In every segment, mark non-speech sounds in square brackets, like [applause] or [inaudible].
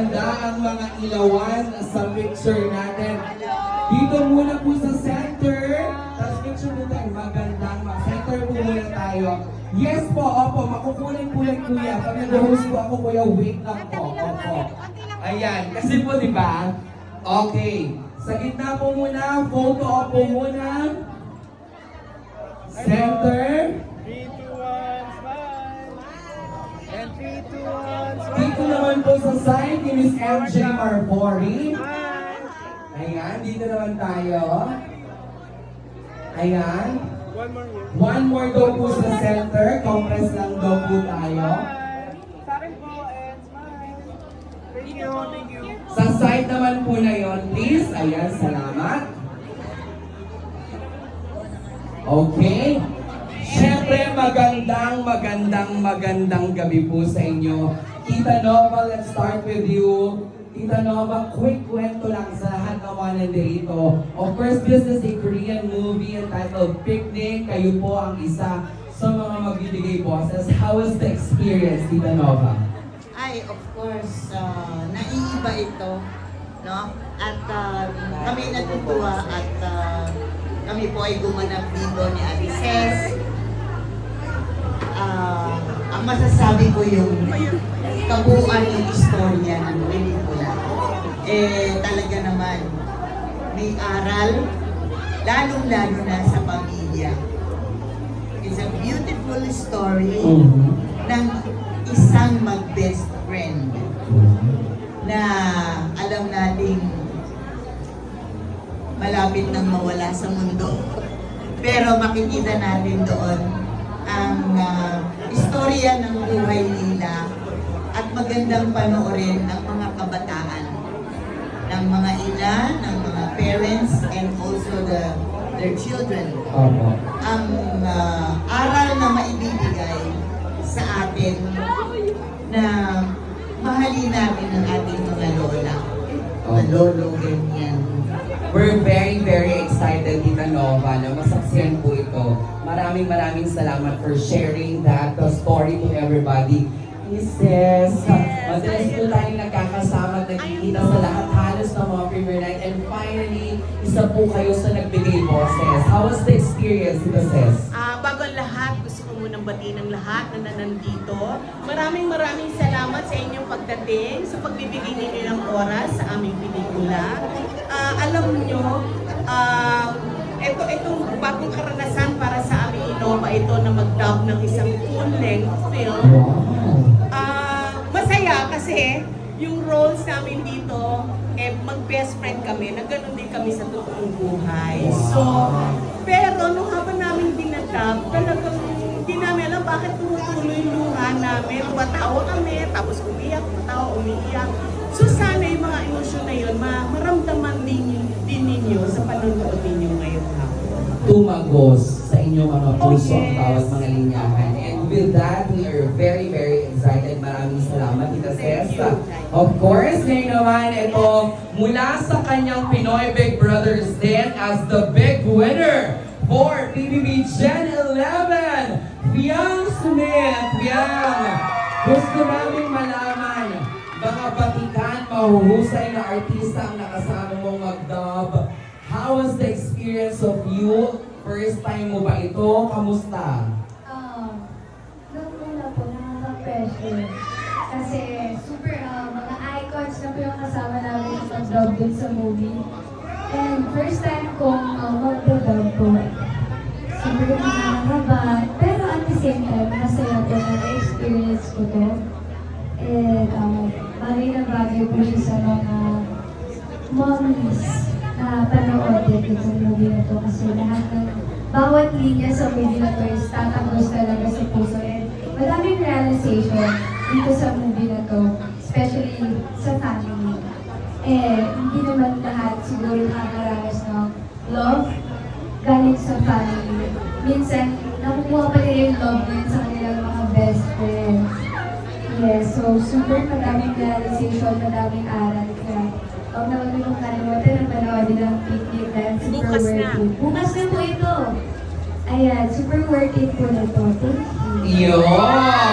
Ganda ang mga ilawan sa picture natin. Dito muna po sa center. Tapos picture mo tayo. Magandang ma. Center po muna tayo. Yes po, opo. Makukunin po yan kuya. Pag nag-host po ako kuya, wait lang po. Opo. Ayan. Kasi po di ba? Okay. Sa gitna po muna. Photo op po muna. Center. 3, 2, 1, smile! And 3, 2, 1, smile! Dito naman po sa side Miss MJ. Smile! Ayan, dito naman tayo. Ayan. One more here. One more daw po sa center. Compress lang daw po tayo. Sa akin po, and smile! Thank you, thank you. Sa side naman po na yon, please. Ayan, salamat. Okay. Siyempre, magandang, magandang, magandang gabi po sa inyo. Tita Nova, let's start with you. Tita Nova, quick kwento lang sa lahat ng mga nandito. Of course, this is a Korean movie entitled Picnic. Kayo po ang isa sa mga magbibigay bosses. How was the experience, Tita Nova? Ay, of course, uh, naiiba ito, no? At uh, kami natutuwa at uh, kami po ay gumanap dito ni Alices. Ah, ang masasabi ko yung kabuuan ng istorya ng pelikula. Eh, talaga naman, may aral, lalong-lalo na sa pamilya. It's a beautiful story ng isang mag-best friend na alam nating malapit nang mawala sa mundo. [laughs] Pero makikita natin doon ang ah, istorya ng buhay nila magandang panoorin ng mga kabataan, ng mga ina, ng mga parents, and also the their children Opo. ang ah, aral na maibibigay sa atin na mahalin natin ang ating mga lola, mga lolo, ganyan. We're very, very excited, Tita Nova, na masaksiyan po ito. Maraming maraming salamat for sharing that uh, story to everybody. Mrs. Madalas po tayong nagkakasama at nagkikita sa lahat halos ng mga premiere night. And finally, isa po kayo sa nagbigay boses. How was the experience, Tita Ses? Ah, bago ang lahat, gusto ko munang batiin ang lahat na nandito. Maraming maraming salamat sa inyong pagdating, sa pagbibigay ninyo ng oras sa aming pelikula. Ah, alam nyo, ah, ito, itong bagong karanasan para sa aming Innova ito na mag-dub ng isang full-length film. Kasi yung roles namin dito, eh, mag-best friend kami, na ganun din kami sa totoong buhay. So, pero nung habang namin dinadab, talagang hindi namin alam bakit tumutuloy yung luha namin. Matawa kami, tapos umiyak, matawa, umiiyak. So sana yung mga emosyon na yun, ma maramdaman din, din ninyo sa panonood ninyo ngayong hapon. tumagos sa inyong mga puso ang yes. bawat mga linyahan. And with that, we are very, very excited. Maraming salamat, You. Of course, ngayon naman, ito, mula sa kanyang Pinoy Big Brothers din as the big winner for PBB Gen 11, Fiang Smith. Fiang, gusto namin malaman, mga batikan, mahuhusay na artista ang nakasama mong mag-dub. How was the experience of you? First time mo ba ito? Kamusta? Ah, nung una po, nakaka-pressure. Kasi super ah, mga icons na po yung kasama namin sa dub din sa movie. And first time kong uh, mag-dub po. Super nakakaba. Pero at the same time, masaya po na na-experience ko to. And um, bagay na bagay po siya sa mga mommies na panoodin itong movie na to kasi lahat ng bawat linya sa movie na to is tatagos talaga sa puso and madaming realization dito sa movie na to, especially sa family. Eh, hindi naman lahat siguro nakakaranas ng love galing sa family. Minsan, nakukuha pa nila yung love din sa kanilang mga best friends. Yes, so super madaming realization, madaming aral. Kaya huwag naman nyo kalimutan na panoodin ang picnic dahil super Bukas worth na. it. Bukas na po ito. Ayan, super worth it po na to. Thank you. Yun!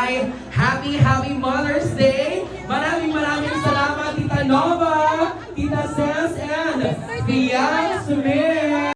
Nanay, happy, happy Mother's Day! Maraming maraming salamat, Tita Nova, Tita Ses, and Fian Smith!